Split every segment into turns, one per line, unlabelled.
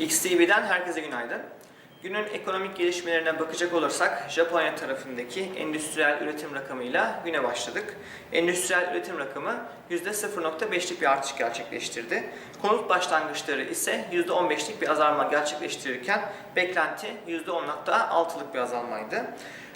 XTV'den herkese günaydın. Günün ekonomik gelişmelerine bakacak olursak Japonya tarafındaki endüstriyel üretim rakamıyla güne başladık. Endüstriyel üretim rakamı %0.5'lik bir artış gerçekleştirdi. Konut başlangıçları ise %15'lik bir azalma gerçekleştirirken beklenti %10.6'lık bir azalmaydı.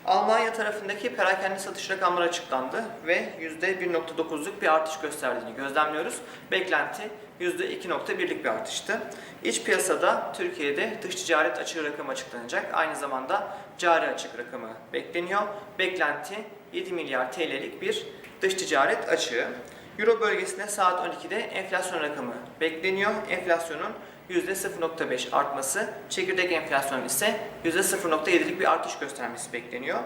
Almanya tarafındaki perakende satış rakamları açıklandı ve %1.9'luk bir artış gösterdiğini gözlemliyoruz. Beklenti %2.1'lik bir artıştı. İç piyasada Türkiye'de dış ticaret açığı rakamı açıklanacak. Aynı zamanda cari açık rakamı bekleniyor. Beklenti 7 milyar TL'lik bir dış ticaret açığı. Euro bölgesinde saat 12'de enflasyon rakamı bekleniyor. Enflasyonun %0.5 artması, çekirdek enflasyonun ise %0.7'lik bir artış göstermesi bekleniyor.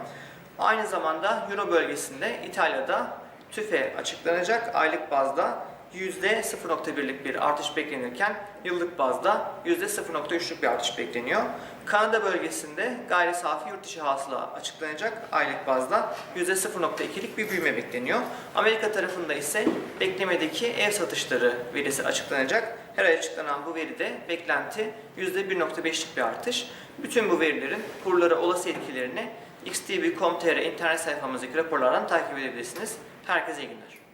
Aynı zamanda Euro bölgesinde İtalya'da TÜFE açıklanacak aylık bazda %0.1'lik bir artış beklenirken yıllık bazda %0.3'lük bir artış bekleniyor. Kanada bölgesinde gayri safi yurt dışı hasıla açıklanacak aylık bazda %0.2'lik bir büyüme bekleniyor. Amerika tarafında ise beklemedeki ev satışları verisi açıklanacak. Her ay açıklanan bu veride beklenti %1.5'lik bir artış. Bütün bu verilerin kurlara olası etkilerini xtv.com.tr internet sayfamızdaki raporlardan takip edebilirsiniz. Herkese iyi günler.